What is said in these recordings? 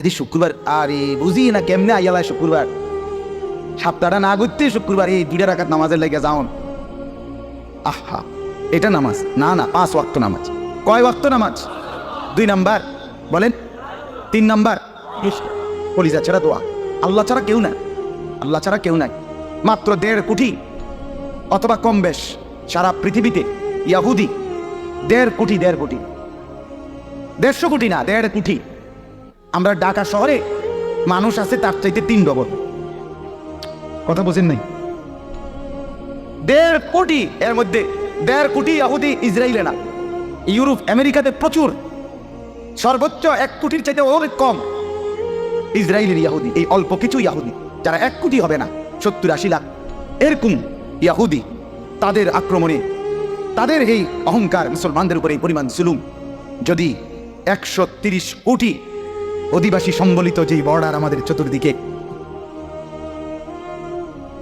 যদি শুক্রবার। আরে, বুঝি না কেমনে আইয়ালায় শুক্রবার? সপ্তাহটা না ঘুরতে শুক্রবার এই দুইটা রাখাত নামাজের লেগে যাওন। আহা, এটা নামাজ? না না, পাঁচ ওয়াক্ত নামাজ। কয় ওয়াক্ত নামাজ? দুই নাম্বার। বলেন, তিন নাম্বার। কলিজা ছাড়া দোয়া। আল্লাহ ছাড়া কেউ নাই। আল্লাহ ছাড়া কেউ নাই। মাত্র দেড় কোটি অথবা কম বেশ, সারা পৃথিবীতে ইয়াহুদি, দেড় কোটি দেড় কোটি দেড়শো কোটি না, দেড় কোটি আমরা ঢাকা শহরে মানুষ আছে তার চাইতে তিন ডবল। কথা বোঝেন নাই? দেড় কোটি এর মধ্যে, দেড় কোটি ইয়াহুদি ইসরায়েলে না ইউরোপ, আমেরিকাতে প্রচুর, সর্বোচ্চ এক কোটির চাইতে অনেক কম ইসরায়েলের ইয়াহুদি, এই অল্প কিছু ইয়াহুদি, যারা এক কোটি হবে না, সত্তর আশি লাখ। এরকম ইয়াহুদি, তাদের আক্রমণে, তাদের এই অহংকার মুসলমানদের উপরে এই পরিমাণ জুলুম। যদি একশো তিরিশ কোটি অধিবাসী সম্বলিত যেই বর্ডার আমাদের চতুর্দিকে।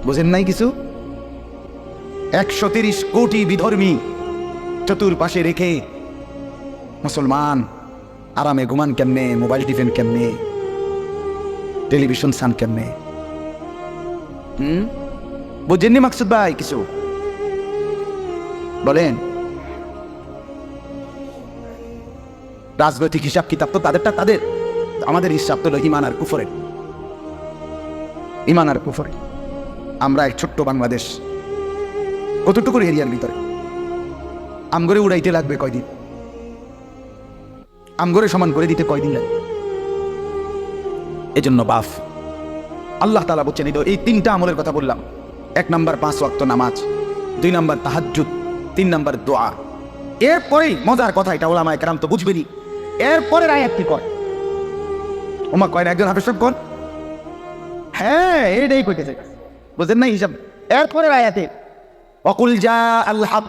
বোঝেন নাই কিছু? একশো তিরিশ কোটি বিধর্মী চতুর্পাশে রেখে মুসলমান আরামে ঘুমান কেমনে? মোবাইল টিফেন কেমনে? টেলিভিশন সান কেমনে? হুম? বুঝেননি মাকসুদ ভাই কিছু? বলেন। রাজনৈতিক হিসাব কিতাব তো তাদেরটা তাদের। আমাদের হিসাব তো ইমান আর কুফরের। ইমান আর কুফরে আমরা এক ছোট্ট বাংলাদেশ। কতটুকুর এরিয়ার ভিতরে? আমগরে উড়াইতে লাগবে কয়দিন? আমগরে সমান করে দিতে কয়দিন লাগবে? এজন্য বাফ, আল্লাহ তালা বলছেন, এই তিনটা আমলের কথা বললাম। এক নাম্বার পাঁচ ওয়াক্ত নামাজ, দুই নাম্বার তাহাজ্জুদ, তিন নাম্বার দোয়া। এরপরেই মজার কথা, এটা ওলামায় একরাম তো বুঝবেনি এরপরের আয়াত কি কর ওমা কয় না একজন হাফেজ সাহেব কর হ্যাঁ এটাই কইতেছে বুঝলেন না হিসাব এরপরে আয়াতে অকুল যা আল হক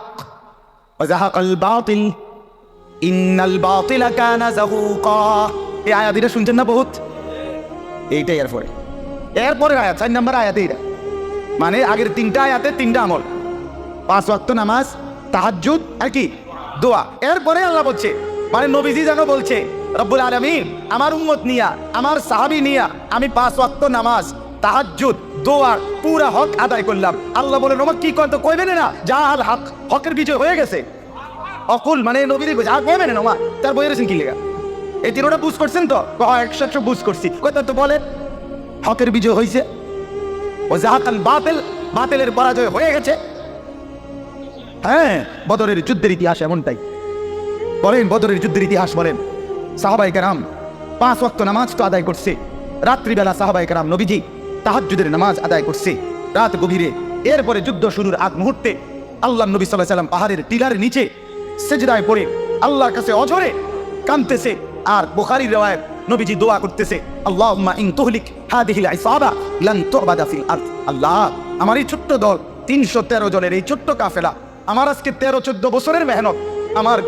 وزهق الباطل إن الباطل كان زهوقا এই আয়াত এটা শুনছেন না বহুত এইটাই এরপরে এরপরে আয়াত চার নাম্বার আয়াত এইটা মানে আগের তিনটা আয়াতে তিনটা আমল পাঁচ ওয়াক্ত নামাজ তাহাজ্জুদ আর কি দোয়া এরপরে আল্লাহ বলছে মানে নবীজি যেন বলছে রব্বুল আলমিন, আমার উম্মত নিয়া, আমার সাহাবি নিয়া আমি পাঁচ ওয়াক্ত নামাজ, তাহাজ্জুদ, দোয়ার পুরা হক আদায় করলাম। আল্লাহ বলে নমক কি কর? তো কইবে না যা আল হক, হকের বিজয় হয়ে গেছে। অকুল মানে নবীজি কইছে আর কইবে না তার বইয়ের কি লেগা? এই তিনোটা বুঝ করছেন তো? একশো একশো বুঝ করছি। কথা তো বলেন হকের বিজয় হয়েছে ও জাহাকাল বাতিল, বাতিলের পরাজয় হয়ে গেছে। হ্যাঁ বদরের যুদ্ধের ইতিহাস এমনটাই। বলেন, বদরের যুদ্ধের ইতিহাস বলেন। সাহাবাই কেরাম পাঁচ ওয়াক্ত নামাজ তো আদায় করছে। রাত্রিবেলা সাহাবাই কেরাম নবীজি তাহাজ্জুদের নামাজ আদায় করছে। রাত গভীরে, এরপরে যুদ্ধ শুরুর আগ মুহূর্তে আল্লাহ নবী সাল্লাহ সাল্লাম পাহাড়ের টিলার নিচে সেজদায় পড়ে আল্লাহর কাছে অঝরে কাঁদতেছে আর বুখারীর রেওয়ায়েত নবীজি দোয়া করতেছে, আল্লাহুম্মা ইন তুহলিক ফিল আরদ। আল্লাহ, আমার এই ছোট্ট দল তিনশো তেরো জনের এই ছোট্ট কাফেলা, আমার আজকে তেরো চোদ্দ বছরের মেহনত, আমার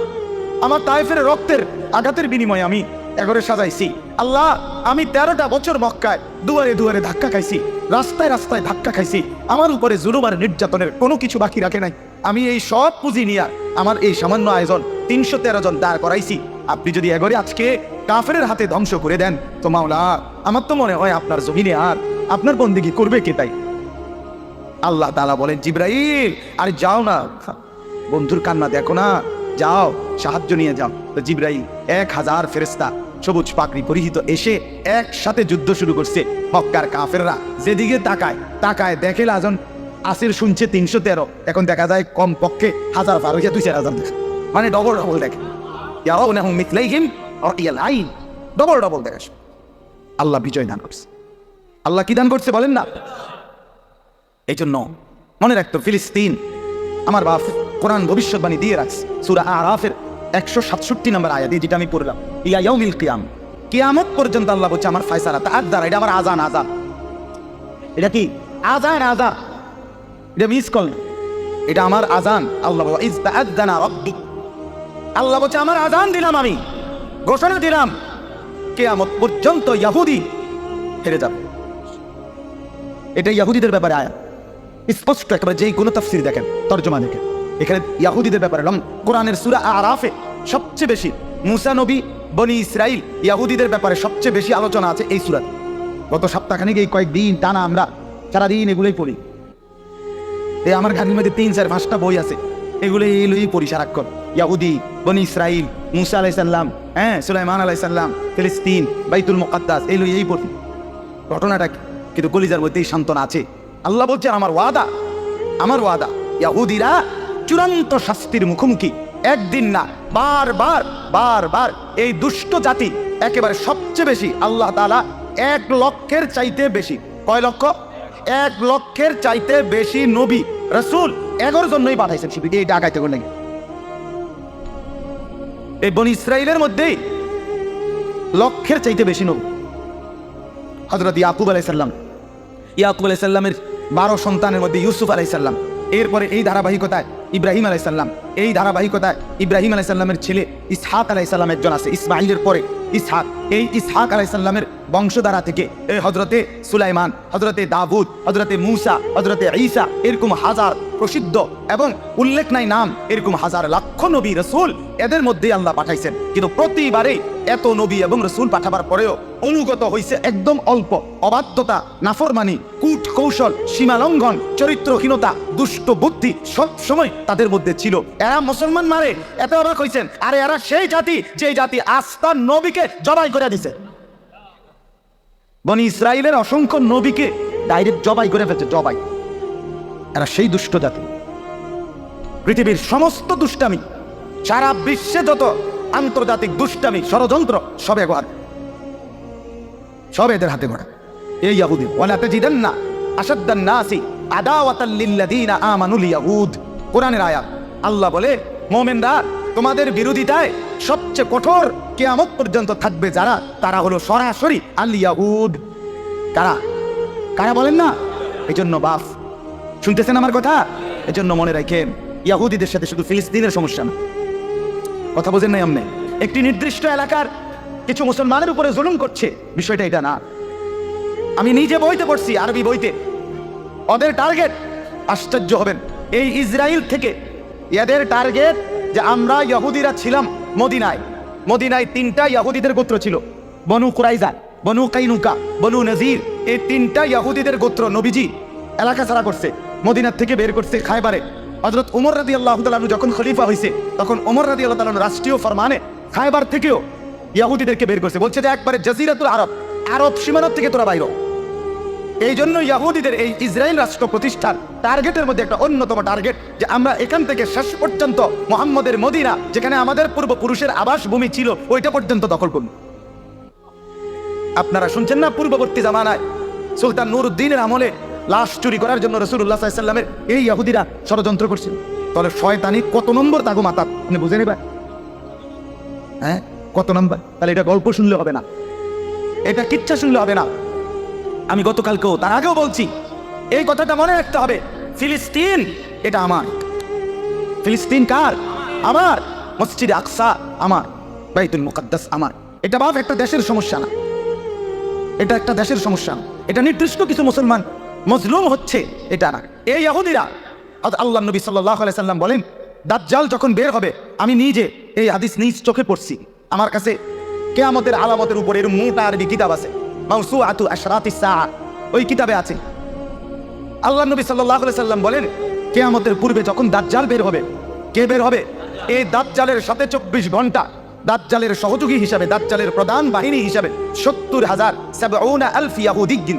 আমার তাইফের রক্তের আঘাতের বিনিময়ে আমি এগরে সাজাইছি। আল্লাহ, আমি তেরোটা বছর মক্কায় দুয়ারে দুয়ারে ধাক্কা খাইছি, রাস্তায় রাস্তায় ধাক্কা খাইছি। আমার উপরে জুলুম আর নির্যাতনের কোনো কিছু বাকি রাখে নাই। আমি এই সব পুঁজি নিয়ে আমার এই সামান্য আয়োজন তিনশো তেরো জন দাঁড় করাইছি। আপনি যদি এগরে আজকে কাফের হাতে ধ্বংস করে দেন, তো মাওলা, আমার তো মনে হয় আপনার জমিনে আর আপনার বন্দিগি করবে কে তাই? আল্লাহ তালা বলেন, জিব্রাইল, আরে যাও না। বন্ধুর কান্না দেখো না। যাও, সাহায্য নিয়ে যাও। তো জিব্রাইল, এক হাজার ফেরেস্তা সবুজ পাকড়ি পরিহিত এসে একসাথে যুদ্ধ শুরু করছে। মক্কার কাফেররা যেদিকে তাকায় তাকায় দেখে লাজন আসির শুনছে তিনশো তেরো। এখন দেখা যায় কম পক্ষে হাজার পার হইয়া দুই চার হাজার মানে ডবল ডবল দেখে। ডবল ডবল দেখে। আল্লাহ বিজয় দান করছে। আল্লাহ কি দান করছে বলেন না? এই জন্য মনে রাখতো ফিলিস্তিন, আমার বাপ কোরআন ভবিষ্যৎবাণী দিয়ে রাখছে। সুরা আরাফের একশো সাতষট্টি নম্বর আয়াতে যেটা আমি পড়লাম। ইয়া ইয়াউমিল কিয়াম। কিয়ামত পর্যন্ত আল্লাহ বলছে, আমার ফায়সালা তার দ্বারা এটা আমার আজান আজান এটা কি? আজান আজান এটা মিস কল এটা আমার আজান আল্লাহ ইজ তাআযানা রাব্বি। আল্লাহ বলছে, আমার আজান দিলাম আমি। ঘোষণা দিলাম। কেয়ামত পর্যন্ত ইয়াহুদি হেরে যাবে। এটা ইয়াহুদিদের ব্যাপারে আয়া স্পষ্ট, একেবারে যেই কোনো তাফসির দেখেন, তর্জমা দেখেন। এখানে ইয়াহুদিদের ব্যাপারে, লম, কোরআনের সুরা আরাফে সবচেয়ে বেশি, মুসা নবী, বনি ইসরাইল, ইয়াহুদিদের ব্যাপারে সবচেয়ে বেশি আলোচনা আছে এই সুরাত। গত সপ্তাহখানিক এই কয়েকদিন টানা আমরা সারাদিন এগুলোই পড়ি। এই আমার ঘাটির মধ্যে তিন চার পাঁচটা বই আছে এগুলো এগুলোই পড়ি সারাক্ষণ। ইয়াহুদি, বনি ইসরাইল, মুসা আলাইসাল্লাম হ্যাঁ সুলাইমান আলাইসাল্লাম ফিলিস্তিন, বাইতুল মোকাদ্দাস এগুলো এই পড়ি। ঘটনাটা কিন্তু কলিজার মধ্যেই সান্ত্বনা আছে। আল্লাহ বলছে, আমার ওয়াদা আমার ওয়াদা, ইয়াহুদিরা চূড়ান্ত শাস্তির মুখোমুখি। একদিন না, বারবার বারবার এই দুষ্ট জাতি একেবারে সবচেয়ে বেশি আল্লাহ তাআলা এক লক্ষের চাইতে বেশি। কয় লক্ষ? এক লক্ষের চাইতে বেশি নবী, রসুল এগারো জন্যই পাঠাইছেন শিবির এই ডাকাইতে করে নাকি এই বনি ইসরায়েলের মধ্যেই লক্ষের চাইতে বেশি নবী। হজরত ইয়াকুব আলাইসাল্লাম ইয়াকুব আলাইসাল্লামের বারো সন্তানের মধ্যে ইউসুফ আলাইসাল্লাম এরপরে এই ধারাবাহিকতায় ইব্রাহিম আলাইসাল্লাম এই ধারাবাহিকতায় ইব্রাহিম আলাইসাল্লামের ছেলে ইসহাক আলাইসাল্লাম একজন আছে ইসমাইলের পরে ইসহাক। এই ইসহাক আলাইসাল্লামের বংশধারা থেকে এই হজরতে সুলাইমান হজরতে দাবুদ হজরতে মুসা হজরতে ঈসা, এরকম হাজার প্রসিদ্ধ এবং উল্লেখ নাই নাম, এরকম হাজার লাখ নবী রসুল এদের মধ্যেই আল্লাহ পাঠাইছেন। কিন্তু প্রতিবারেই এত নবী এবং রসুল পাঠাবার পরেও অনুগত হয়েছে একদম অল্প। অবাধ্যতা, নাফরমানি কূট কৌশল সীমালঙ্ঘন, চরিত্রহীনতা, দুষ্ট বুদ্ধি সব সময় তাদের মধ্যে ছিল। এরা মুসলমান মারে, এত অবাক হয়েছেন আরে এরা সেই জাতি যে জাতি আস্থার নবীকে জবাই করে দিছে। বনি ইসরায়েলের অসংখ্য নবীকে ডাইরেক্ট জবাই করে ফেলছে, জবাই। এরা সেই দুষ্ট জাতি। পৃথিবীর সমস্ত দুষ্টামি, সারা বিশ্বে যত আন্তর্জাতিক দুষ্টামি, ষড়যন্ত্র, সব একবার। সব এদের হাতে গড়া এই ইয়াহুদি, ওয়ালা তাজিদান্না আসাদ্দান নাসি আদাওয়াতাল লিল্লাযিনা আমানুল ইয়াহুদ কোরআনের আয়াত। আল্লাহ বলে, মোমেনরা তোমাদের বিরোধিতায় সবচেয়ে কঠোর কিয়ামত পর্যন্ত থাকবে যারা, তারা হলো সরাসরি আল ইয়াহুদ কারা? কারা বলেন না? এই জন্য বাফ। শুনতেছেন আমার কথা? এজন্য মনে রাখেন, ইয়াহুদিদের সাথে শুধু ফিলিস্তিনের সমস্যা না। কথা বোঝেন নাই আমনে একটি নির্দিষ্ট এলাকার কিছু মুসলমানের উপরে জুলুম করছে। বিষয়টা এটা না। আমি নিজে বইতে পড়ছি, আরবি বইতে। ওদের টার্গেট আশ্চর্য হবেন। এই ইসরায়েল থেকে এদের টার্গেট যে আমরা ইহুদিরা ছিলাম মদিনায়। মদিনায় তিনটা ইহুদিদের গোত্র ছিল। বনু কুরাইজা, বনু কাইনুকা, বনু নজির, এই তিনটা ইহুদিদের গোত্র নবীজি এলাকা ছাড়া করছে, মদিনার থেকে বের করছে খায়বারে। হজরত উমর রাদি আল্লাহ তালু যখন খলিফা হয়েছে তখন উমর রাদি আল্লাহ তালু রাষ্ট্রীয় ফরমানে খায়বার থেকেও ইয়াহুদিদেরকে বের করছে। বলছে যে একবারে জাজিরাতুল আরব আরব সীমানার থেকে তোরা বাইর। এই জন্য ইয়াহুদিদের এই ইসরায়েল রাষ্ট্র প্রতিষ্ঠার টার্গেটের মধ্যে একটা অন্যতম টার্গেট যে আমরা এখান থেকে শেষ পর্যন্ত মোহাম্মদের মদিনা, যেখানে আমাদের পূর্বপুরুষের আবাসভূমি ছিল, ওইটা পর্যন্ত দখল করুন আপনারা শুনছেন না পূর্ববর্তী জামানায়? সুলতান নুরুদ্দিনের আমলে লাশ চুরি করার জন্য রসুল্লাহ সাল্লামের এই ইয়াহুদিরা ষড়যন্ত্র করছিল। তাহলে শয়তানি কত নম্বর তাগো মাতা আপনি বুঝে নেবেন? হ্যাঁ? কত নম্বর? তাহলে এটা গল্প শুনলে হবে না। এটা কিচ্ছা শুনলে হবে না। আমি গতকালকেও, তার আগেও বলছি, এই কথাটা মনে রাখতে হবে। ফিলিস্তিন, এটা আমার। ফিলিস্তিন কার? আমার। মসজিদ আকসা, আমার। বাইতুল মুকাদ্দাস, আমার। এটা বাপ, একটা দেশের সমস্যা না। এটা একটা দেশের সমস্যা না। এটা নির্দিষ্ট কিছু মুসলমান মজলুম হচ্ছে, এটা না। এই ইহুদিরা আল্লাহ নবী সাল্লাহ সাল্লাম বলেন, দাজ্জাল যখন বের হবে, আমি নিজে এই হাদিস নিজ চোখে পড়ছি। আমার কাছে কেয়ামতের আলামতের উপরে এর মোটা আরবি কিতাব আছে। মাউসু আতু আশরাতিস ওই কিতাবে আছে। আল্লাহ নবী সাল্লাহ সাল্লাম বলেন, কেয়ামতের পূর্বে যখন দাজ্জাল বের হবে, কে বের হবে? এই দাজ্জালের সাথে চব্বিশ ঘণ্টা দাজ্জালের সহযোগী হিসাবে, দাজ্জালের প্রধান বাহিনী হিসাবে, সত্তর হাজার ইয়াহুদিগিন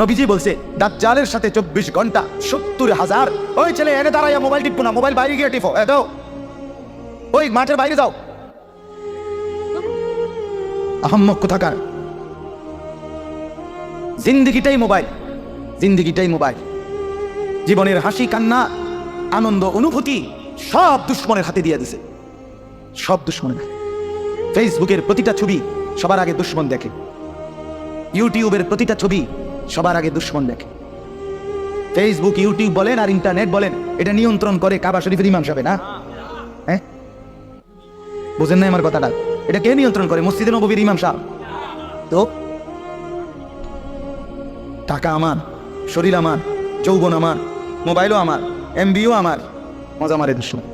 নবীজি বলছে, দাজ্জালের সাথে চব্বিশ ঘণ্টা সত্তর হাজার। ওই ছেলে, এনে দাঁড়াইয়া মোবাইল টিপো না, মোবাইল বাইরে গিয়ে টিপো। এ ওই মাঠের বাইরে যাও। আহম্মক কোথাকার? জিন্দিগিটাই মোবাইল জিন্দিগিটাই মোবাইল। জীবনের হাসি, কান্না, আনন্দ, অনুভূতি সব দুশ্মনের হাতে দিয়ে দিছে। সব দুশ্মনের। ফেসবুকের প্রতিটা ছবি সবার আগে দুশ্মন দেখে। ইউটিউবের প্রতিটা ছবি সবার আগে দুশ্মন দেখে। ফেসবুক, ইউটিউব বলেন আর ইন্টারনেট বলেন, এটা নিয়ন্ত্রণ করে কাবা শরীফের ইমাম সাহেব, না? হ্যাঁ? বুঝেন না আমার কথাটা? এটা কে নিয়ন্ত্রণ করে? মসজিদে নবীর ইমাম সাহেব। তো? টাকা আমার, শরীর আমার, যৌবন আমার, মোবাইলও আমার, এমবিও আমার। মজা মারে দুশ্মন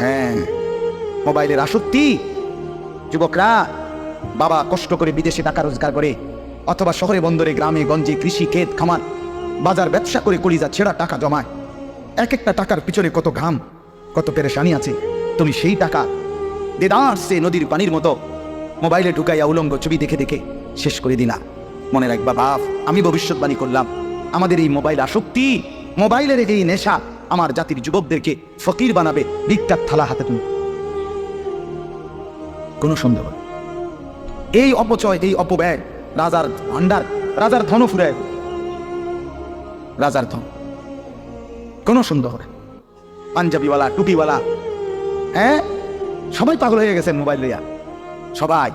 হ্যাঁ মোবাইলের আসক্তি। যুবকরা, বাবা কষ্ট করে বিদেশে টাকা রোজগার করে, অথবা শহরে, বন্দরে, গ্রামে, গঞ্জে, কৃষি, ক্ষেত, খামার, বাজার, ব্যবসা করে কলিজা ছেঁড়া টাকা জমায়। এক একটা টাকার পিছনে কত ঘাম, কত পেরেশানি আছে। তুমি সেই টাকা দেদার সে নদীর পানির মতো মোবাইলে ঢুকাইয়া উলঙ্গ ছবি দেখে দেখে শেষ করে দিলা। মনে রাখবা বাপ, আমি ভবিষ্যৎবাণী করলাম। আমাদের এই মোবাইল আসক্তি, মোবাইলের এই নেশা, আমার জাতির যুবকদেরকে ফকির বানাবে ভিক্ষার থালা হাতে তুমি কোনো সন্দেহ এই অপচয়, এই অপব্যয়, রাজার ভান্ডার রাজার ধন ফুরায় রাজার ধন। কোনো সন্দেহ পাঞ্জাবিওয়ালা, টুপিওয়ালা হ্যাঁ? সবাই পাগল হয়ে গেছেন মোবাইল লইয়া। সবাই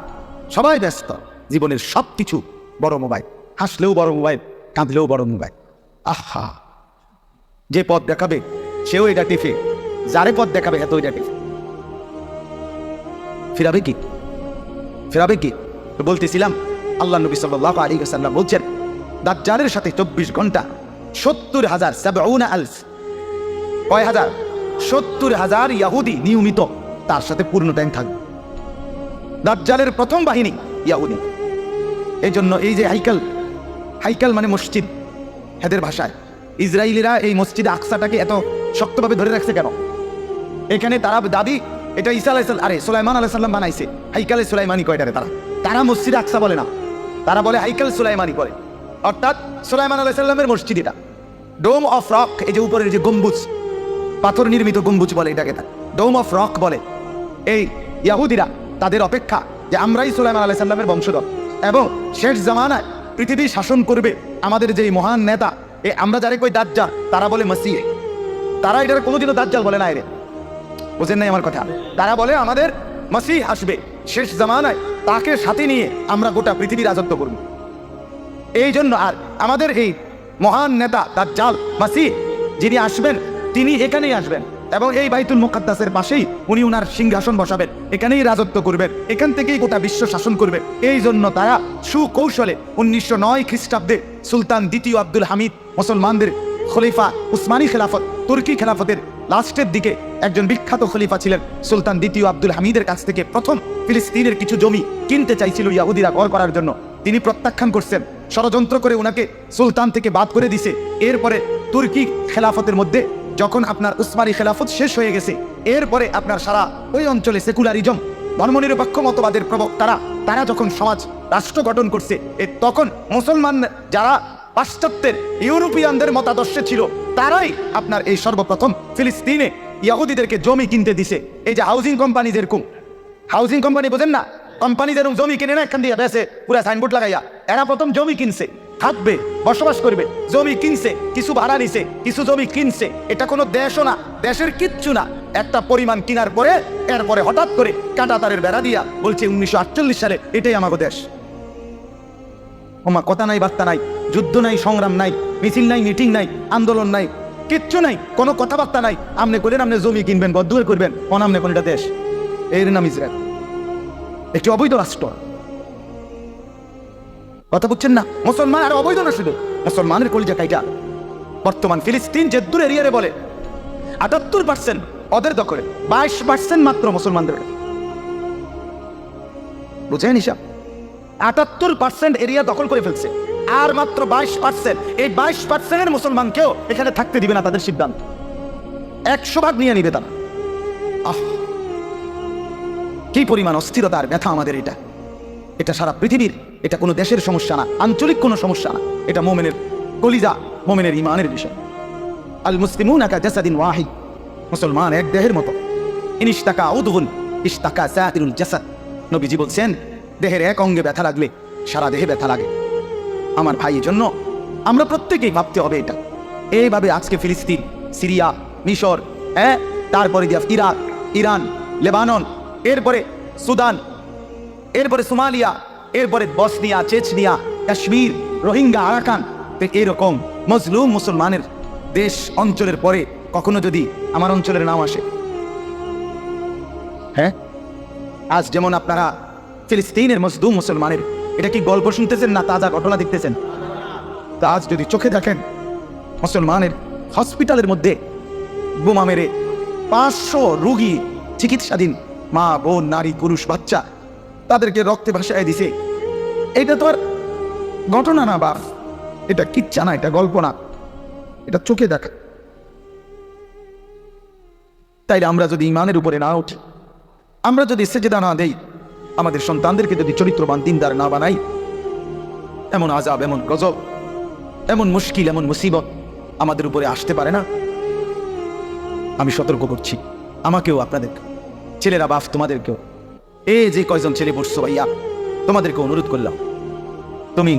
সবাই ব্যস্ত। জীবনের সব কিছু বড় মোবাইল। হাসলেও বড় মোবাইল, কাঁদলেও বড় মোবাইল। আহা! যে পথ দেখাবে, সেও এটা টিফে। যারে পথ দেখাবে, এত এটা টিফে। ফিরাবে কি? ফেরাবে কি? বলতেছিলাম, আল্লাহ নবী সাল্লাহ আলী সাল্লাম বলছেন, দাজ্জালের সাথে চব্বিশ ঘণ্টা সত্তর হাজার কয় হাজার? সত্তর হাজার ইয়াহুদি নিয়মিত তার সাথে পূর্ণ টাইম থাকবে। দাজ্জালের প্রথম বাহিনী ইয়াহুদি। এই জন্য এই যে হাইকাল হাইকাল মানে মসজিদ হেদের ভাষায়। ইসরায়েলিরা এই মসজিদে আকসাটাকে এত শক্তভাবে ধরে রাখছে কেন? এখানে তারা দাবি এটা ঈসা আলাইসাল আরে সুলাইমান আলাইসাল্লাম বানাইছে। হাইকালে সুলাইমানি কয়টারে তারা? তারা মসজিদে আকসা বলে না। তারা বলে হাইকাল সুলাইমানি বলে অর্থাৎ সুলাইমান আলাইসাল্লামের মসজিদ এটা। ডোম অফ রক, এই যে উপরের যে গম্বুজ, পাথর নির্মিত গম্বুজ বলে এটাকে তার ডোম অফ রক বলে। এই ইয়াহুদিরা তাদের অপেক্ষা যে আমরাই সুলাইমান আলাইসাল্লামের বংশধর। এবং শেষ জামানায় পৃথিবী শাসন করবে আমাদের যেই মহান নেতা, এ আমরা যারে কই দাজ্জা তারা বলে মসিয়ে। তারা এটার কোনোদিনও দাজ্জাল বলে না এরে। বুঝেন নাই আমার কথা? তারা বলে আমাদের মাসিহ আসবে। শেষ জামানায় তাকে সাথে নিয়ে আমরা গোটা পৃথিবী রাজত্ব করব। এই জন্য আর আমাদের এই মহান নেতা তার জাল মাসিহ যিনি আসবেন, তিনি এখানেই আসবেন। এবং এই বাইতুল মুকাদ্দাসের পাশেই উনি উনার সিংহাসন বসাবেন। এখানেই রাজত্ব করবেন। এখান থেকেই গোটা বিশ্ব শাসন করবে। এই জন্য তারা সুকৌশলে উনিশশো নয় খ্রিস্টাব্দে সুলতান দ্বিতীয় আব্দুল হামিদ মুসলমানদের খলিফা উসমানী খেলাফত, তুর্কি খেলাফতের লাস্টের দিকে একজন বিখ্যাত খলিফা ছিলেন সুলতান দ্বিতীয় আব্দুল হামিদের কাছ থেকে প্রথম ফিলিস্তিনের কিছু জমি কিনতে চাইছিল ইয়াহুদিরা ঘর করার জন্য। তিনি প্রত্যাখ্যান করছেন। ষড়যন্ত্র করে উনাকে সুলতান থেকে বাদ করে দিছে। এরপরে তুর্কি খেলাফতের মধ্যে যখন আপনার উসমানী খেলাফত শেষ হয়ে গেছে, এরপরে আপনার সারা ওই অঞ্চলে সেকুলারিজম, ধর্মনিরপেক্ষ মতবাদের প্রবক্তারা, তারা যখন সমাজ, রাষ্ট্র গঠন করছে, এ তখন মুসলমান যারা পাশ্চাত্যের ইউরোপিয়ানদের মতাদর্শে ছিল, তারাই আপনার এই সর্বপ্রথম ফিলিস্তিনে ইয়াহুদিদেরকে জমি কিনতে দিছে। এই যে হাউজিং কোম্পানি যেরকম হাউজিং কোম্পানি বোঝেন না? কোম্পানি যেরকম জমি কিনে না, এখান দিয়ে বেসে পুরা সাইনবোর্ড লাগাইয়া, এরা প্রথম জমি কিনছে। থাকবে, বসবাস করবে, জমি কিনছে, কিছু ভাড়া নিছে, কিছু জমি কিনছে। এটা কোনো দেশও না, দেশের কিচ্ছু না। একটা পরিমাণ কিনার পরে, এরপরে হঠাৎ করে কাঁটা তারের বেড়া দিয়া বলছে, উনিশশো আটচল্লিশ সালে এটাই আমাকে দেশ। ওমা, কথা নাই, বার্তা নাই, যুদ্ধ নাই, সংগ্রাম নাই, মিছিল নাই, মিটিং নাই, আন্দোলন নাই, কিচ্ছু নাই, কোনো কথাবার্তা নাই। আপনি করেন আপনি জমি কিনবেন বদুয়ার করবেন, অনামনে কোনটা দেশ। এর নাম ইসরায়েল। একটি অবৈধ রাষ্ট্র। কথা বুঝছেন না? মুসলমান আর অবৈধ না শুধু। মুসলমানের কলিজা কাইটা। বর্তমান ফিলিস্তিন যে দূর এরিয়ারে বলে, আটাত্তর পার্সেন্ট ওদের দখলে, বাইশ পার্সেন্ট মাত্র মুসলমানদের। বুঝেন হিসাব? আটাত্তর পার্সেন্ট এরিয়া দখল করে ফেলছে। আর মাত্র বাইশ পার্সেন্ট এই বাইশ পার্সেন্টের মুসলমানকেও এখানে থাকতে দিবে না তাদের সিদ্ধান্ত। একশো ভাগ নিয়ে নিবে তারা। আহ! কি পরিমাণ অস্থিরতা আর ব্যথা আমাদের এটা। এটা সারা পৃথিবীর, এটা কোনো দেশের সমস্যা না, আঞ্চলিক কোনো সমস্যা না। এটা মোমেনের কলিজা, মোমেনের ইমানের বিষয়। আল মুসলিমুন একা জাসাদিন ওয়াহিদ, মুসলমান এক দেহের মতো। ইনিস্তাকা উদ্গুন ইস্তাকা সাতিরুল জাসাদ। নবীজি বলছেন, দেহের এক অঙ্গে ব্যথা লাগলে সারা দেহে ব্যথা লাগে। আমার ভাইয়ের জন্য আমরা প্রত্যেকেই ভাবতে হবে এটা। এইভাবে আজকে ফিলিস্তিন, সিরিয়া, মিশর হ্যাঁ তারপরে ইরাক, ইরান, লেবানন, এরপরে সুদান এরপরে সোমালিয়া, এরপরে Bosnia, Chechnya, Kashmir, Rohingya, Arakan. এরকম মজলুম মুসলমানের দেশ অঞ্চলের পরে কখনো যদি আমার অঞ্চলের নাম আসে। হ্যাঁ? আজ যেমন আপনারা ফিলিস্তিনের মজদুম মুসলমানের, এটা কি গল্প শুনতেছেন না তাজা ঘটনা দেখতেছেন? তা আজ যদি চোখে দেখেন, মুসলমানের হসপিটালের মধ্যে বোমা মেরে পাঁচশো রুগী চিকিৎসাধীন মা, বোন, নারী, পুরুষ, বাচ্চা তাদেরকে রক্তে ভাসায় দিছে। এটা তো আর ঘটনা না, বাপ। এটা কিচ্ছা না, এটা গল্প না। এটা চোখে দেখা। তাই আমরা যদি ইমানের উপরে না উঠি, আমরা যদি সেজেদা না দেই, আমাদের সন্তানদেরকে যদি চরিত্রবান দিনদার না বানাই, এমন আজাব এমন গজব, এমন মুশকিল, এমন মুসিবত আমাদের উপরে আসতে পারে না। আমি সতর্ক করছি, আমাকেও আপনাদের, ছেলেরা, বাপ তোমাদেরকেও। এ যে কয়জন ছেলে বসছো ভাইয়া, তোমাদেরকে অনুরোধ করলাম। তুমি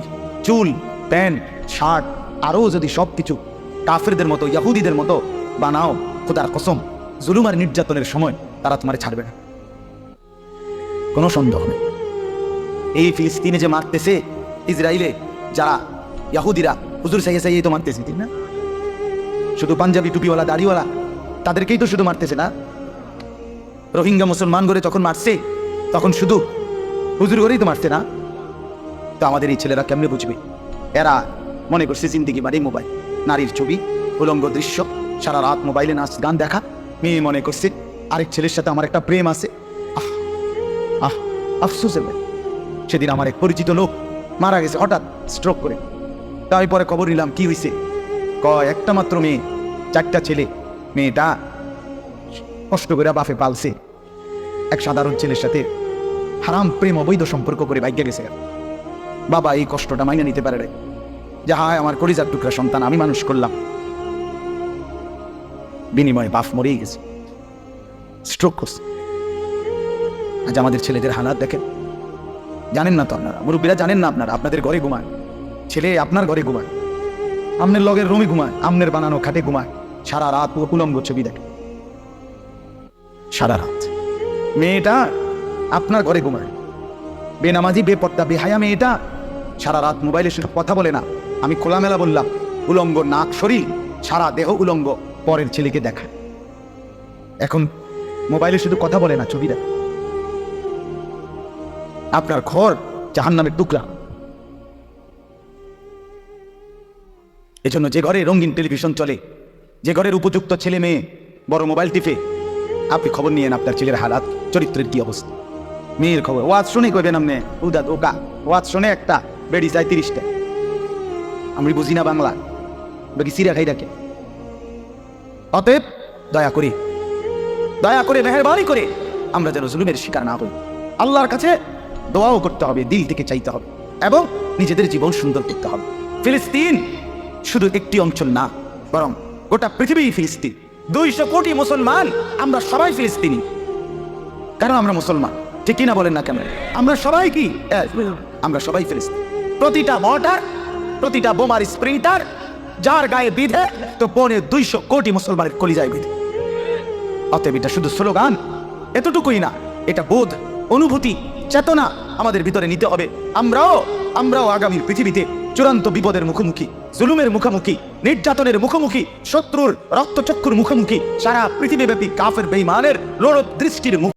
চুল, প্যান্ট, শার্ট, আরও যদি সব কিছু কাফেরদের মতো, ইয়াহুদিদের মতো বানাও, খোদার কসম, জুলুম আর নির্যাতনের সময় তারা তোমার ছাড়বে না। কোনো সন্দেহ নেই। এই ফিলিস্তিনে যে মারতেছে ইসরায়েলে যারা ইয়াহুদিরা, হুজুর সাইয়ে সাইয়ে তো মারতেছে, ঠিক না? শুধু পাঞ্জাবি টুপিওয়ালা, দাড়িওয়ালা, তাদেরকেই তো শুধু মারতেছে না। রোহিঙ্গা মুসলমান করে যখন মারছে তখন শুধু হুজুর করেই তো মারছে না? তো আমাদের এই ছেলেরা কেমনে বুঝবে? এরা মনে করছে জিন্দিগি মানে মোবাইল, নারীর ছবি, উলঙ্গ দৃশ্য, সারা রাত মোবাইলে নাচ, গান দেখা। মেয়ে মনে করছে আরেক ছেলের সাথে আমার একটা প্রেম আছে। আহ আহ আফসোসের সেদিন আমার এক পরিচিত লোক মারা গেছে হঠাৎ স্ট্রোক করে। তাই পরে খবর নিলাম, কি হয়েছে ক একটা মাত্র মেয়ে, চারটা ছেলে। মেয়েটা কষ্ট করে বাফে পালছে। এক সাধারণ ছেলের সাথে হারাম প্রেম, অবৈধ সম্পর্ক করে বাইকে গেছে। বাবা এই কষ্টটা মাইনে নিতে পারে রে যে হায়, আমার কলিজার টুকরা সন্তান, আমি মানুষ করলাম। বিনিময়ে বাপ মরেই গেছে। স্ট্রোক করছে। আজ আমাদের ছেলেদের হালাত দেখেন। জানেন না তো আপনারা, মুরব্বীরা জানেন না আপনারা, আপনাদের ঘরে ঘুমায়। ছেলে আপনার ঘরে ঘুমায়। আমনের লগের রুমে ঘুমায়, আমনের বানানো খাটে ঘুমায়। সারা রাত উলঙ্গ ছবি দেখে। সারা রাত। মেয়েটা আপনার ঘরে ঘুমায়। বেনামাজি বেপর্দা বেহায়া মেয়েটা সারা রাত মোবাইলে শুধু কথা বলে না। আমি খোলামেলা বললাম, উলঙ্গ নাক শরীর, সারা দেহ উলঙ্গ। পরের ছেলেকে দেখা এখন মোবাইলে শুধু কথা বলে না, ছবি দেখ আপনার ঘর জাহান নামের টুকরা। এজন্য যে ঘরে রঙিন টেলিভিশন চলে, যে ঘরের উপযুক্ত ছেলে মেয়ে, বড় মোবাইল টিপে, আপনি খবর নিয়েন আপনার ছেলের হালাত চরিত্রের কি অবস্থা? মেয়ের খবর। ওয়াজ শুনে কইবেন আপনি, উদা ওকা ওয়াজ শুনে একটা বেড়ি যায় তিরিশটা। আমি বুঝি না বাংলা। বাকি সিরা খাই রাখে অতএব দয়া করি, দয়া করে, মেহরবানি করে আমরা যেন জুলুমের শিকার না হই। আল্লাহর কাছে দোয়াও করতে হবে, দিল থেকে চাইতে হবে এবং নিজেদের জীবন সুন্দর করতে হবে। ফিলিস্তিন শুধু একটি অঞ্চল না, বরং গোটা পৃথিবী ফিলিস্তিন। দুইশো কোটি মুসলমান, আমরা সবাই ফিলিস্তিনি। কারণ আমরা মুসলমান? ঠিক কিনা বলেন না কেন? আমরা সবাই কি? আমরা সবাই ফিলিস্তিন। প্রতিটা মর্টার, প্রতিটা বোমার স্প্রিন্টার যার গায়ে বিধে, তো পৌনে দুইশো কোটি মুসলমানের কলিজায় বিধে। অতএব এটা শুধু স্লোগান, এতটুকুই না, এটা বোধ, অনুভূতি, চেতনা আমাদের ভিতরে নিতে হবে। আমরাও আমরাও আগামী পৃথিবীতে চূড়ান্ত বিপদের মুখোমুখি, জুলুমের মুখোমুখি, নির্যাতনের মুখোমুখি, শত্রুর রক্তচক্ষুর মুখোমুখি, সারা পৃথিবীব্যাপী কাফের বেইমানের লোড় দৃষ্টির মুখ